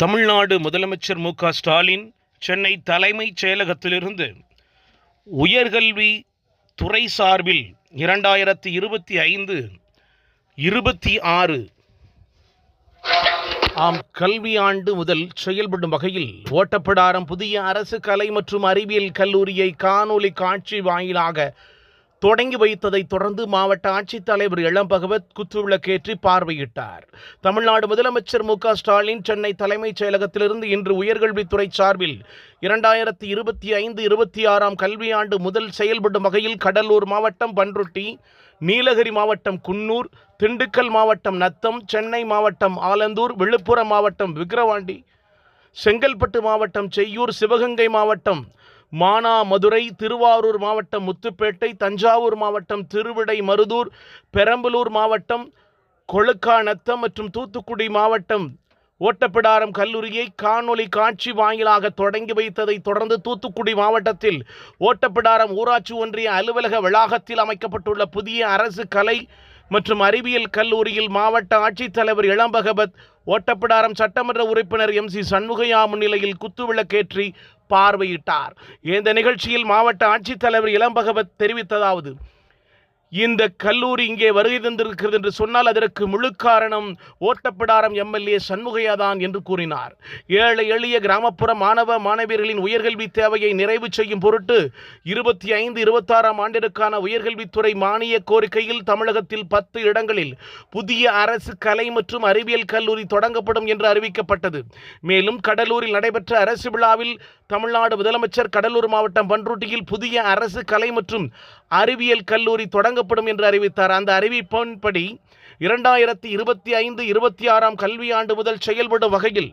தமிழ்நாடு முதலமைச்சர் மு ஸ்டாலின் சென்னை தலைமைச் செயலகத்திலிருந்து உயர்கல்வி துறை சார்பில் இரண்டாயிரத்தி இருபத்தி ஐந்து இருபத்தி ஆறு ஆம் கல்வி ஆண்டு முதல் செயல்படும் வகையில் ஓட்டப்படாரம் புதிய அரசு கலை மற்றும் அறிவியல் கல்லூரியை காணொலி காட்சி வாயிலாக தொடங்கி வைத்ததைத் தொடர்ந்து மாவட்ட ஆட்சித்தலைவர் இளம்பகவத் குத்துவிளக்கேற்றி பார்வையிட்டார். தமிழ்நாடு முதலமைச்சர் மு ஸ்டாலின் சென்னை தலைமைச் செயலகத்திலிருந்து இன்று உயர்கல்வித்துறை சார்பில் இரண்டாயிரத்தி இருபத்தி ஐந்து இருபத்தி ஆறாம் கல்வியாண்டு முதல் செயல்படும் வகையில் கடலூர் மாவட்டம் பன்ருட்டி நீலகிரி மாவட்டம் குன்னூர் திண்டுக்கல் மாவட்டம் நத்தம் சென்னை மாவட்டம் ஆலந்தூர் விழுப்புரம் மாவட்டம் விக்கிரவாண்டி செங்கல்பட்டு மாவட்டம் செய்யூர் சிவகங்கை மாவட்டம் மானாமதுரை திருவாரூர் மாவட்டம் முத்துப்பேட்டை தஞ்சாவூர் மாவட்டம் திருவிடை மருதூர் பெரம்பலூர் மாவட்டம் கொழுக்காநத்தம் மற்றும் தூத்துக்குடி மாவட்டம் ஓட்டப்பிடாரம் கல்லூரியை காணொளி காட்சி வாயிலாக தொடங்கி வைத்ததை தொடர்ந்து தூத்துக்குடி மாவட்டத்தில் ஓட்டப்பிடாரம் ஊராட்சி ஒன்றிய அலுவலக வளாகத்தில் அமைக்கப்பட்டுள்ள புதிய அரசு கலை மற்றும் அறிவியல் கல்லூரியில் மாவட்ட ஆட்சித்தலைவர் இளம்பகபத் ஓட்டப்பிடாரம் சட்டமன்ற உறுப்பினர் எம் சி சண்முகையா முன்னிலையில் குத்துவிளக்கேற்றி பார்வையிட்டார். இந்த நிகழ்ச்சியில் மாவட்ட ஆட்சித்தலைவர் இளம்பகவத் தெரிவித்ததாவது இந்த கல்லூரி இங்கே வருகை தந்திருக்கிறது என்று சொன்னால் அதற்கு முழு காரணம் ஓட்டப்பிடாரம் எம்எல்ஏ சண்முகையா தான் என்று கூறினார். ஏழை எளிய கிராமப்புற மாணவ மாணவியர்களின் உயர்கல்வி தேவையை நிறைவு செய்யும் பொருட்டு இருபத்தி ஐந்து இருபத்தாறாம் ஆண்டிற்கான உயர்கல்வித்துறை மானிய கோரிக்கையில் தமிழகத்தில் பத்து இடங்களில் புதிய அரசு கலை மற்றும் அறிவியல் கல்லூரி தொடங்கப்படும் என்று அறிவிக்கப்பட்டது. மேலும் கடலூரில் நடைபெற்ற அரசு விழாவில் தமிழ்நாடு முதலமைச்சர் கடலூர் மாவட்டம் பன்ருட்டியில் புதிய அரசு கலை மற்றும் அறிவியல் கல்லூரி தொடங்கப்படும் என்று அறிவித்தார். அந்த அறிவிப்பின்படி இரண்டாயிரத்தி இருபத்தி ஐந்து இருபத்தி ஆறாம் கல்வியாண்டு முதல் செயல்படும் வகையில்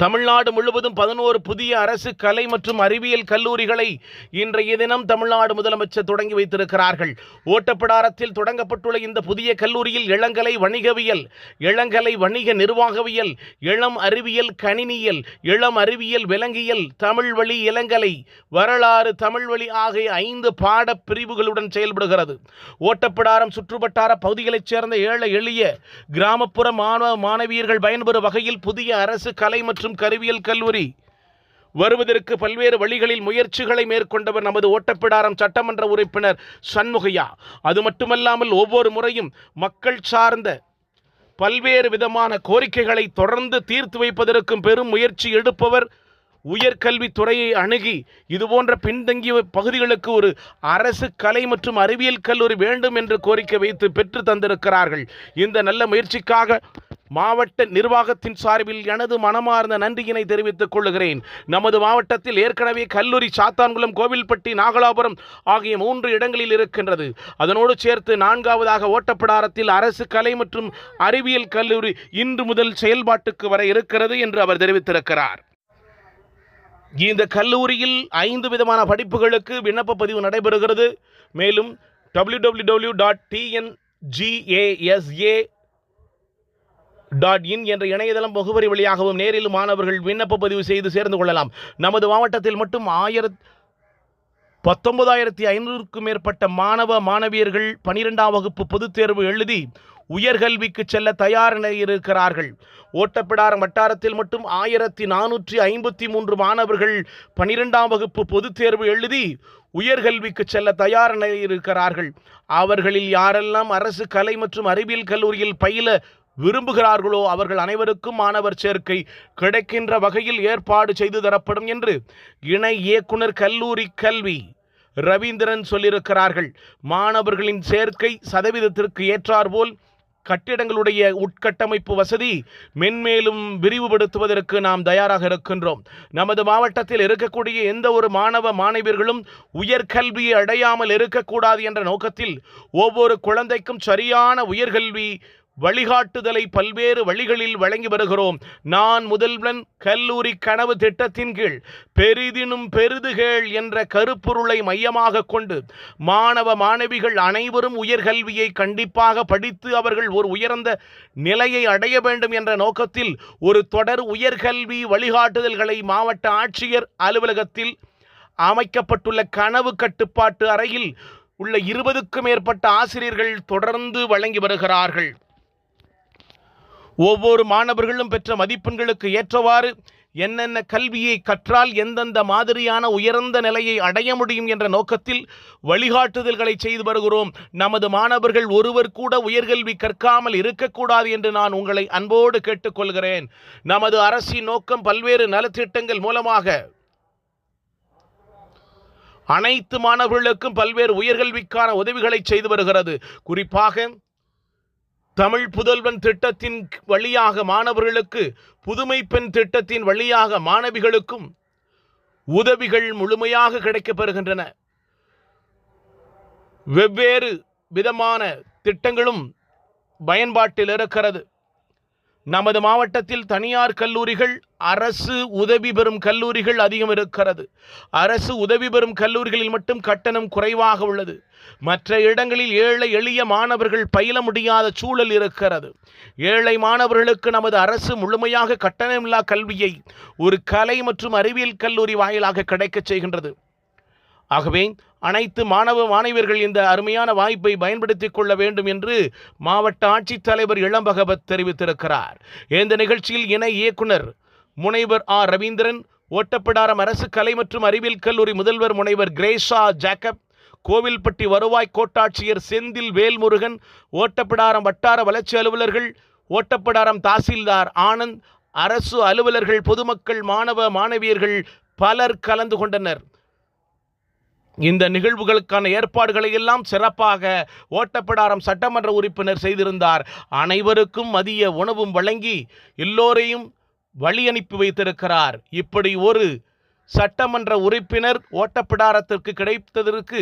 தமிழ்நாடு முழுவதும் பதினோரு புதிய அரசு கலை மற்றும் அறிவியல் கல்லூரிகளை இன்றைய தினம் தமிழ்நாடு முதலமைச்சர் தொடங்கி வைத்திருக்கிறார்கள். ஓட்டப்பிடாரத்தில் தொடங்கப்பட்டுள்ள இந்த புதிய கல்லூரியில் இளங்கலை வணிகவியல் இளங்கலை வணிக நிர்வாகவியல் இளம் அறிவியல் கணினியல் இளம் அறிவியல் விலங்கியல் தமிழ் வழி இளங்கலை வரலாறு தமிழ் வழி ஆகிய ஐந்து பாடப் பிரிவுகளுடன் செயல்படுகிறது. ஓட்டப்பிடாரம் சுற்றுவட்டார பகுதிகளைச் சேர்ந்த ஏழை எளிய கிராமப்புற மாணவ மாணவியர்கள் பயன்பெறும் வகையில் புதிய அரசு கலை மற்றும் கருவியல் கல்லூரி. வருவதற்கு பல்வேறு வழிகளில் முயற்சிகளை மேற்கொண்டவர் நமது ஓட்டப்பிடாரம் சட்டமன்ற உறுப்பினர் சண்முகையா. அது மட்டுமல்லாமல் ஒவ்வொரு முறையும் மக்கள் சார்ந்த பல்வேறு விதமான கோரிக்கைகளை தொடர்ந்து தீர்த்து வைப்பதற்கும் பெரும் முயற்சி எடுப்பவர் உயர்கல்வித்துறையை அணுகி இதுபோன்ற பின்தங்கிய பகுதிகளுக்கு ஒரு அரசு கலை மற்றும் அறிவியல் கல்லூரி வேண்டும் என்று கோரிக்கை வைத்து பெற்று தந்திருக்கிறார்கள். இந்த நல்ல முயற்சிக்காக மாவட்ட நிர்வாகத்தின் சார்பில் எனது மனமார்ந்த நன்றியினை தெரிவித்துக் கொள்கிறேன். நமது மாவட்டத்தில் ஏற்கனவே கல்லூரி சாத்தான்குளம் கோவில்பட்டி நாகலாபுரம் ஆகிய மூன்று இடங்களில் இருக்கின்றது. அதனோடு சேர்த்து நான்காவதாக ஓட்டப்பிடாரத்தில் அரசு கலை மற்றும் அறிவியல் கல்லூரி இன்று முதல் செயல்பாட்டுக்கு வர இருக்கிறது என்று அவர் தெரிவித்திருக்கிறார். இந்த கல்லூரியில் ஐந்து விதமான படிப்புகளுக்கு விண்ணப்ப பதிவு நடைபெறுகிறது. மேலும் W W W dot TNGASA dot in என்ற இணையதளம் முகவரி வழியாகவும் நேரில் மாணவர்கள் விண்ணப்ப பதிவு செய்து சேர்ந்து கொள்ளலாம். நமது மாவட்டத்தில் மட்டும் ஆயிரத் பத்தொன்பதாயிரத்தி ஐநூறுக்கும் மேற்பட்ட மாணவ மாணவியர்கள் பனிரெண்டாம் வகுப்பு பொதுத் தேர்வு எழுதி உயர்கல்விக்கு செல்ல தயார் நிலையில் இருக்கிறார்கள் ஓட்டப்பிடாரம் வட்டாரத்தில் மட்டும் ஆயிரத்தி நானூற்றி ஐம்பத்தி மூன்று மாணவர்கள் பனிரெண்டாம் வகுப்பு பொதுத் தேர்வு எழுதி உயர்கல்விக்கு செல்ல தயார் நிலையில் இருக்கிறார்கள் அவர்களில் யாரெல்லாம் அரசு கலை மற்றும் அறிவியல் கல்லூரியில் பயில விரும்புகிறார்களோ அவர்கள் அனைவருக்கும் மாணவர் சேர்க்கை கிடைக்கின்ற வகையில் ஏற்பாடு செய்து தரப்படும் என்று இணை இயக்குனர் கல்லூரி கல்வி ரவீந்திரன் சொல்லியிருக்கிறார்கள். மாணவர்களின் சேர்க்கை சதவீதத்திற்கு ஏற்றாற்போல் கட்டிடங்களுடைய உட்கட்டமைப்பு வசதி மென்மேலும் விரிவுபடுத்துவதற்கு நாம் தயாராக இருக்கின்றோம். நமது மாவட்டத்தில் இருக்கக்கூடிய எந்த ஒரு மாணவ மாணவியர்களும் உயர்கல்வியை அடையாமல் இருக்கக்கூடாது என்ற நோக்கத்தில் ஒவ்வொரு குழந்தைக்கும் சரியான உயர்கல்வி வழிகாட்டுதலை பல்வேறு வழிகளில் வழங்கி வருகிறோம். நான் முதல்வன் கல்லூரி கனவு திட்டத்தின் கீழ் பெரிதினும் பெரிதுகள் என்ற கருப்பொருளை மையமாக கொண்டு மாணவ மாணவிகள் அனைவரும் உயர்கல்வியை கண்டிப்பாக படித்து அவர்கள் ஒரு உயர்ந்த நிலையை அடைய வேண்டும் என்ற நோக்கத்தில் ஒரு தொடர் உயர்கல்வி வழிகாட்டுதல்களை மாவட்ட ஆட்சியர் அலுவலகத்தில் அமைக்கப்பட்டுள்ள கனவு கட்டுப்பாட்டு அறையில் உள்ள இருபதுக்கும் மேற்பட்ட ஆசிரியர்கள் தொடர்ந்து வழங்கி வருகிறார்கள். ஒவ்வொரு மாணவர்களும் பெற்ற மதிப்பெண்களுக்கு ஏற்றவாறு என்னென்ன கல்வியை கற்றால் எந்தெந்த மாதிரியான உயர்ந்த நிலையை அடைய முடியும் என்ற நோக்கத்தில் வழிகாட்டுதல்களை செய்து வருகிறோம். நமது மாணவர்கள் ஒருவர் கூட உயர்கல்வி கற்காமல் இருக்கக்கூடாது என்று நான் உங்களை அன்போடு கேட்டுக்கொள்கிறேன். நமது அரசின் நோக்கம் பல்வேறு நலத்திட்டங்கள் மூலமாக அனைத்து மாணவர்களுக்கும் பல்வேறு உயர்கல்விக்கான உதவிகளை செய்து வருகிறது. குறிப்பாக தமிழ் புதல்வன் திட்டத்தின் வழியாக மாணவர்களுக்கு புதுமை பெண் திட்டத்தின் வழியாக மாணவிகளுக்கும் உதவிகள் முழுமையாக கிடைக்கப்பெறுகின்றன. வெவ்வேறு விதமான திட்டங்களும் பயன்பாட்டில் இருக்கிறது. நமது மாவட்டத்தில் தனியார் கல்லூரிகள் அரசு உதவி பெறும் கல்லூரிகள் அதிகம் இருக்கிறது. அரசு உதவி பெறும் கல்லூரிகளில் மட்டும் கட்டணம் குறைவாக உள்ளது. மற்ற இடங்களில் ஏழை எளிய மாணவர்கள் பயில முடியாத சூழல் இருக்கிறது. ஏழை மாணவர்களுக்கு நமது அரசு முழுமையாக கட்டணமில்லா கல்வியை ஒரு கலை மற்றும் அறிவியல் கல்லூரி வாயிலாக கிடைக்கச் செய்கின்றது. ஆகவே அனைத்து மாணவ மாணவியர்கள் இந்த அருமையான வாய்ப்பை பயன்படுத்திக் கொள்ள வேண்டும் என்று மாவட்ட ஆட்சித்தலைவர் இளம்பகவத் தெரிவித்திருக்கிறார். இந்த நிகழ்ச்சியில் இணை இயக்குனர் முனைவர் ஆர். ரவீந்திரன் ஓட்டப்பிடாரம் அரசு கலை மற்றும் அறிவியல் கல்லூரி முதல்வர் முனைவர் கிரேஷா ஜாக்கப் கோவில்பட்டி வருவாய் கோட்டாட்சியர் செந்தில் வேல்முருகன் ஓட்டப்பிடாரம் வட்டார வளர்ச்சி அலுவலர்கள் ஓட்டப்பிடாரம் தாசில்தார் ஆனந்த் அரசு அலுவலர்கள் பொதுமக்கள் மாணவ மாணவியர்கள் பலர் கலந்து கொண்டனர். இந்த நிகழ்வுகளுக்கான ஏற்பாடுகளை எல்லாம் சிறப்பாக ஓட்டப்பிடாரம் சட்டமன்ற உறுப்பினர் செய்திருந்தார். அனைவருக்கும் மதிய உணவும் வழங்கி எல்லோரையும் வழி அனுப்பி வைத்திருக்கிறார். இப்படி ஒரு சட்டமன்ற உறுப்பினர் ஓட்டப்பிடாரத்திற்கு கிடைத்ததற்கு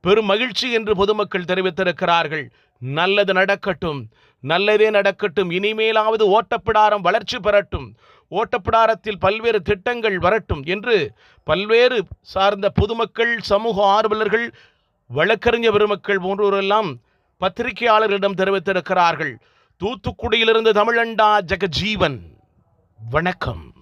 பெரும் மகிழ்ச்சி என்று பொதுமக்கள் தெரிவித்திருக்கிறார்கள். நல்லது நடக்கட்டும். நல்லதே நடக்கட்டும். இனிமேலாவது ஓட்டப்பிடாரம் வளர்ச்சி பெறட்டும். ஓட்டப்பிடாரத்தில் பல்வேறு திட்டங்கள் வரட்டும் என்று பல்வேறு சார்ந்த பொதுமக்கள் சமூக ஆர்வலர்கள் வழக்கறிஞர் பெருமக்கள் போன்றோரெல்லாம் பத்திரிகையாளர்களிடம் தெரிவித்திருக்கிறார்கள். தூத்துக்குடியிலிருந்து தமிழண்டா ஜெகஜீவன். வணக்கம்.